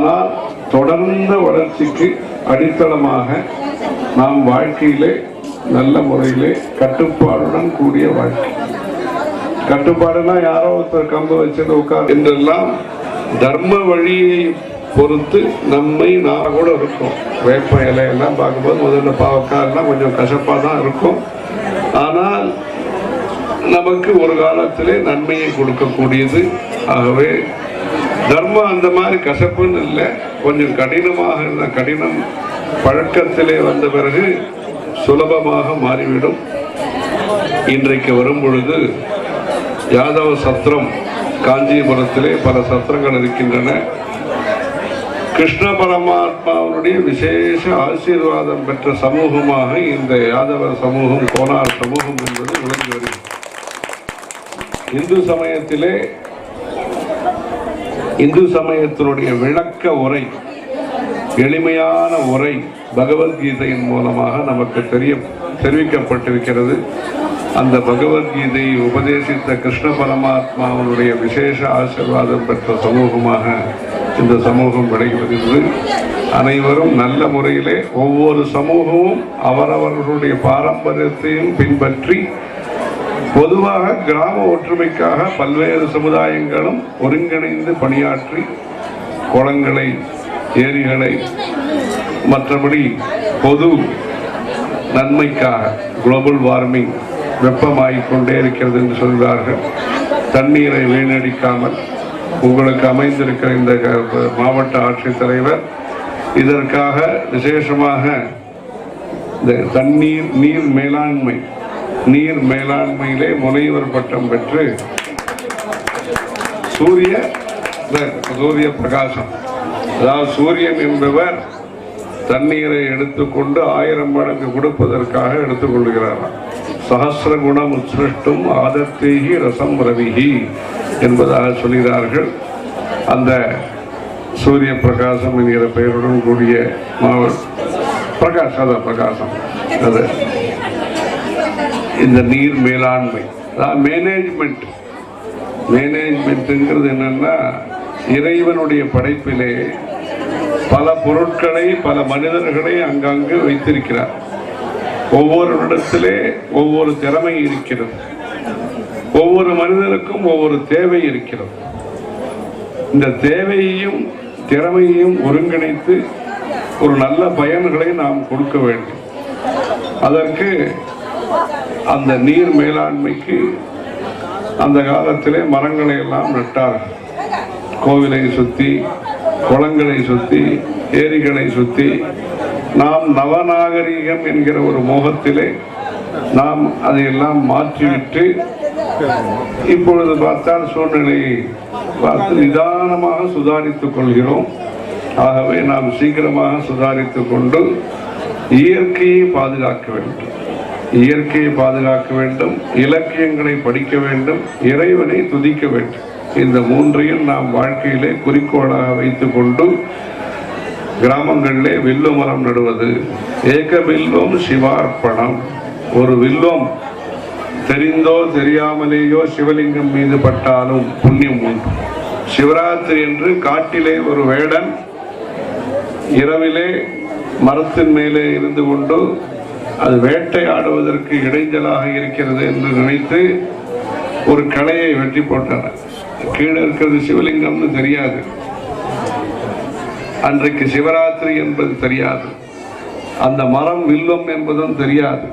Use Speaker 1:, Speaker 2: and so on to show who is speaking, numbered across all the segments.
Speaker 1: ஆனால் தொடர்ந்த வளர்ச்சிக்கு அடித்தளமாக நாம் வாழ்க்கையிலே நல்ல முறையிலே கட்டுப்பாடுடன் கூடிய வாழ்க்கை. கட்டுப்பாடுனா யாரோ ஒருத்தர் கம்பு வச்சது உட்கார் என்றெல்லாம் தர்ம வழியை பொறுத்து நம்மை நான் கூட இருக்கும். வேப்ப இலையெல்லாம் பார்க்கும்போது முதல்ல பாவக்காயெல்லாம் கொஞ்சம் கசப்பாக தான் இருக்கும். ஆனால் நமக்கு ஒரு காலத்திலே நன்மையை கொடுக்கக்கூடியது. ஆகவே தர்மம் அந்த மாதிரி கசப்புன்னு இல்லை. கொஞ்சம் கடினமாக இருந்த கடினம். பழக்கத்திலே வந்த பிறகு சுலபமாக மாறிவிடும். இன்றைக்கு வரும் பொழுது யாதவ சத்திரம் காஞ்சிபுரத்திலே பல சத்திரங்கள் இருக்கின்றன. கிருஷ்ண பரமாத்மாவுடைய விசேஷ ஆசீர்வாதம் பெற்ற சமூகமாக இந்த யாதவ சமூகம் கோனார் சமூகம் என்பது விளங்கி வருகிறது. இந்து சமயத்திலே இந்து சமயத்தினுடைய விளக்க உரை எளிமையான உரை பகவத்கீதையின் மூலமாக நமக்கு தெரிய தெரிவிக்கப்பட்டிருக்கிறது. அந்த பகவத்கீதையை உபதேசித்த கிருஷ்ண பரமாத்மாவனுடைய விசேஷ ஆசிர்வாதம் பெற்ற சமூகமாக இந்த சமூகம் விளங்கி வருகிறது அனைவரும் நல்ல முறையிலே ஒவ்வொரு சமூகமும் அவரவர்களுடைய பாரம்பரியத்தையும் பின்பற்றி பொதுவாக கிராம ஒற்றுமைக்காக பல்வேறு சமுதாயங்களும் ஒருங்கிணைந்து பணியாற்றி குளங்களை ஏரிகளை மற்றபடி பொது நன்மைக்காக குளோபல் வார்மிங் வெப்பமாகிக் கொண்டே இருக்கிறது என்று சொல்கிறார்கள். தண்ணீரை வீணடிக்காமல் உங்களுக்கு அமைந்திருக்கிற இந்த மாவட்ட ஆட்சித்தலைவர் இதற்காக விசேஷமாக இந்த தண்ணீர் நீர் மேலாண்மை நீர் மேலாண்மையிலே முனைவர் பட்டம் பெற்று சூரிய சூரிய பிரகாசம். அதாவது சூரியன் என்பவர் தண்ணீரை எடுத்துக்கொண்டு ஆயிரம் மடங்கு கொடுப்பதற்காக எடுத்துக்கொள்கிறாராம் சகசிர குணம் உத்ஸ்ருஷ்டும் ஆதத்தேகி ரசம் ரவிகி என்பதாக சொல்கிறார்கள். அந்த சூரிய பிரகாசம் என்கிற பெயருடன் கூடிய மாவட்ட பிரகாஷ் அதான் பிரகாசம். அது இந்த நீர் மேலாண்மை. அதாவது மேனேஜ்மெண்ட் மேனேஜ்மெண்ட்டுங்கிறது என்னன்னா இறைவனுடைய படைப்பிலே பல பொருட்களை பல மனிதர்களை அங்கங்கு வைத்திருக்கிறார். ஒவ்வொரு இடத்திலே ஒவ்வொரு திறமை இருக்கிறது. ஒவ்வொரு மனிதனுக்கும் ஒவ்வொரு தேவை இருக்கிறது. இந்த தேவையையும் திறமையையும் ஒருங்கிணைத்து ஒரு நல்ல பயன்களை நாம் கொடுக்க வேண்டும். அதற்கு அந்த நீர் மேலாண்மைக்கு அந்த காலத்திலே மரங்களை எல்லாம் நட்டார்கள் கோவிலை சுற்றி குளங்களை சுற்றி ஏரிகளை சுற்றி நாம் நவநாகரீகம் என்கிற ஒரு மோகத்திலே நாம் அதையெல்லாம் மாற்றிவிட்டு இப்பொழுது பார்த்தால் சூழ்நிலையை பார்த்து நிதானமாக சுதாரித்துக் கொள்கிறோம். ஆகவே நாம் சீக்கிரமாக சுதாரித்துக் கொண்டு இயற்கையை பாதுகாக்க வேண்டும். இயற்கையை பாதுகாக்க வேண்டும் இலக்கியங்களை படிக்க வேண்டும் இறைவனை துதிக்க வேண்டும். இந்த மூன்றையும் நாம் வாழ்க்கையிலே குறிக்கோளாக வைத்துக்கொண்டு கிராமங்களிலே வில்லு மரம் நடுவது ஏக வில்வம் சிவார்ப்பணம். ஒரு வில்வம் தெரிந்தோ தெரியாமலேயோ சிவலிங்கம் மீது பட்டாலும் புண்ணியம் உண்டு. சிவராத்திரி என்று காட்டிலே ஒரு வேடன் இரவிலே மரத்தின் மேலே இருந்து கொண்டு அது வேட்டையாடுவதற்கு இடைஞ்சலாக இருக்கிறது என்று நினைத்து ஒரு களையை வெட்டி போட்டனர் கீழே இருக்கிறது சிவலிங்கம்னு தெரியாது. அன்றைக்கு சிவராத்திரி என்பது தெரியாது. அந்த மரம் வில்வம் என்பதும் தெரியாது.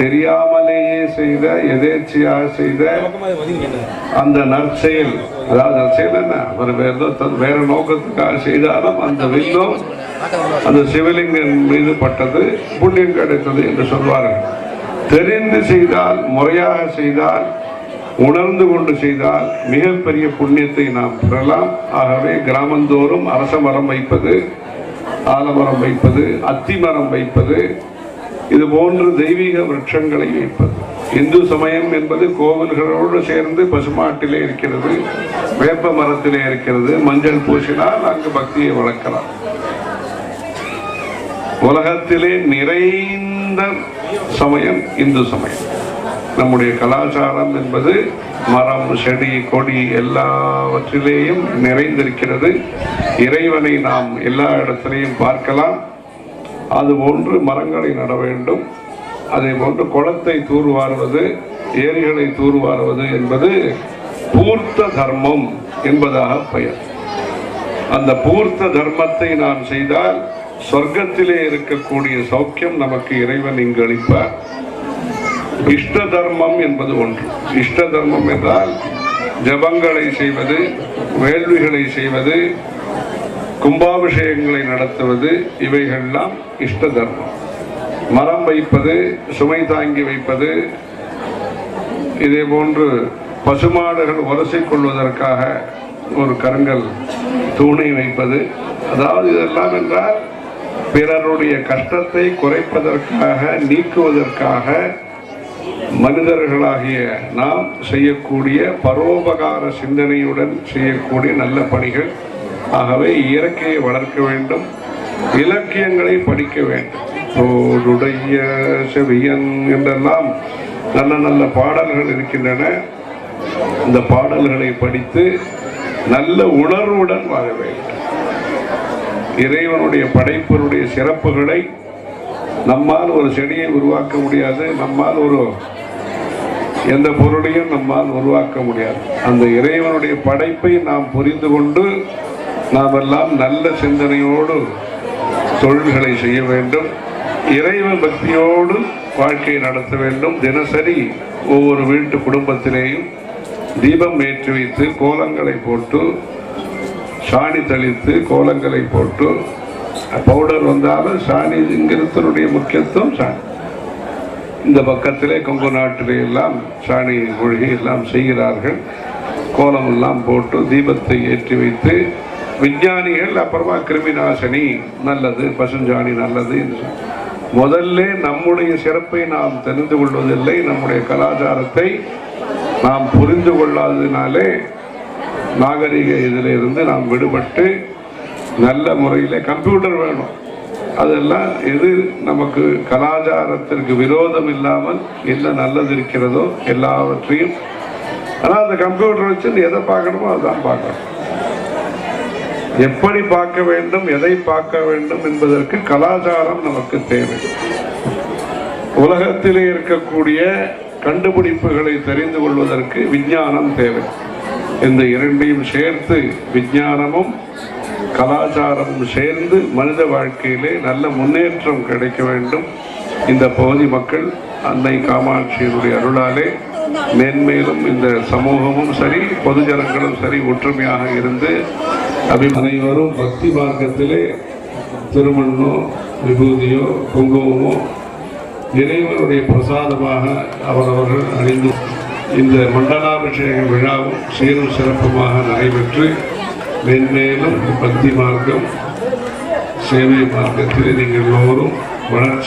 Speaker 1: தெரியாமலேயே செய்த எதேச்சியாக செய்த அந்த நற்செயல். அதாவது நற்செயல் என்ன? அவர் வேற ஏதோ தன் வேற நோக்கத்துக்காக செய்தாலும் அந்த வில்லும் அந்த சிவலிங்கன் மீது பட்டது புண்ணியம் கிடைத்தது என்று சொல்வார்கள். தெரிந்து செய்தால் முறையாக செய்தால் உணர்ந்து கொண்டு செய்தால் மிகப்பெரிய புண்ணியத்தை நாம் பெறலாம். ஆகவே கிராமந்தோறும் அரச மரம் வைப்பது ஆலமரம் வைப்பது அத்தி மரம் வைப்பது இது போன்று தெய்வீக விருட்சங்களை வைப்பது இந்து சமயம் என்பது கோவில்களோடு சேர்ந்து பசுமாட்டிலே இருக்கிறது வேப்ப மரத்திலே இருக்கிறது மஞ்சள் பூசினால் அங்கு பக்தியை வளர்க்கலாம். உலகத்திலே நிறைந்த சமயம் இந்து சமயம். நம்முடைய கலாச்சாரம் என்பது மரம் செடி கொடி எல்லாவற்றிலேயும் நிறைந்திருக்கிறது. இறைவனை நாம் எல்லா இடத்திலையும் பார்க்கலாம். அதுபோன்று மரங்களை நட வேண்டும். அதே போன்று குளத்தை தூர்வாருவது ஏரிகளை தூர்வாருவது என்பது பூர்த்த தர்மம் என்பதாக பெயர். அந்த பூர்த்த தர்மத்தை நாம் செய்தால் சொர்க்கத்திலே இருக்கக்கூடிய சௌக்கியம் நமக்கு இறைவன் இங்கு அளிப்பார். இஷ்ட தர்மம் என்பது ஒன்று. இஷ்ட தர்மம் என்றால் ஜபங்களை செய்வது வேள்விகளை செய்வது கும்பாபிஷேகங்களை நடத்துவது இவைகள்லாம் இஷ்ட தர்மம். மரம் வைப்பது சுமை தாங்கி வைப்பது இதே போன்று பசுமாடுகள் உரசி கொள்வதற்காக ஒரு கருங்கல் தூணை வைப்பது. அதாவது இதெல்லாம் என்றால் பிறருடைய கஷ்டத்தை குறைப்பதற்காக நீக்குவதற்காக மனிதர்களாகிய நாம் செய்யக்கூடிய பரோபகார சிந்தனையுடன் செய்யக்கூடிய நல்ல பணிகள். ஆகவே இயற்கையை வளர்க்க வேண்டும் இலக்கியங்களை படிக்க வேண்டும். தோடுடைய செவியன் என்றெல்லாம் நல்ல நல்ல பாடல்கள் இருக்கின்றன. இந்த பாடல்களை படித்து நல்ல உணர்வுடன் வாழ வேண்டும். இறைவனுடைய படைப்பினுடைய சிறப்புகளை நம்மால் ஒரு செடியை உருவாக்க முடியாது நம்மால் ஒரு எந்த பொருளையும் நம்மால் உருவாக்க முடியாது. அந்த இறைவனுடைய படைப்பை நாம் புரிந்து கொண்டு நாம் எல்லாம் நல்ல சிந்தனையோடு தொழில்களை செய்ய வேண்டும். இறைவன் பக்தியோடு வாழ்க்கையை நடத்த வேண்டும். தினசரி ஒவ்வொரு வீட்டு குடும்பத்திலேயும் தீபம் ஏற்றி வைத்து கோலங்களை போட்டு சாணி தெளித்து கோலங்களை போட்டு பவுடர் வந்தாலும் சாணிங்கிறதனுடைய முக்கியத்துவம் சாணி. இந்த பக்கத்திலே கொங்கு நாட்டிலே எல்லாம் சாணி மொழிகை எல்லாம் செய்கிறார்கள். கோலம் எல்லாம் போட்டு தீபத்தை ஏற்றி வைத்து விஞ்ஞானிகள் அப்புறமா கிருமிநாசினி நல்லது பசுஞ்சாணி நல்லது. என்று முதல்ல நம்முடைய சிறப்பை நாம் தெரிந்து கொள்வதில்லை நம்முடைய கலாச்சாரத்தை நாம் புரிந்து கொள்ளாததினாலே நாகரிக இதில் இருந்து நாம் விடுபட்டு நல்ல முறையில் கம்ப்யூட்டர் வேணும். அதெல்லாம் எது நமக்கு கலாச்சாரத்திற்கு விரோதம் இல்லாமல் என்ன நல்லது இருக்கிறதோ எல்லாவற்றையும். ஆனால் அந்த கம்ப்யூட்டர் வச்சு எதை பார்க்கணுமோ அதான் பார்க்கணும். எப்படி பார்க்க வேண்டும் எதை பார்க்க வேண்டும் என்பதற்கு கலாச்சாரம் நமக்கு தேவை. உலகத்திலே இருக்கக்கூடிய கண்டுபிடிப்புகளை தெரிந்து கொள்வதற்கு விஞ்ஞானம் தேவை. இந்த இரண்டையும் சேர்த்து விஞ்ஞானமும் கலாச்சாரமும் சேர்ந்து மனித வாழ்க்கையிலே நல்ல முன்னேற்றம் கிடைக்க வேண்டும். இந்த பகுதி மக்கள் அன்னை காமாட்சியினுடைய அருளாலே மேன்மேலும் இந்த சமூகமும் சரி பொதுஜனங்களும் சரி ஒற்றுமையாக இருந்து அப்படி அனைவரும் பக்தி மார்க்கத்திலே திருமண்ணோ விபூதியோ குங்குமமோ இறைவனுடைய பிரசாதமாக அவரவர்கள் அணிந்து இந்த மண்டலாபிஷேக விழாவும் சீரும் சிறப்புமாக நடைபெற்று மென்மேலும் பக்தி மார்க்கம் சேவை மார்க்கத்தில் நீங்கள் எல்லோரும் வளர்ச்சி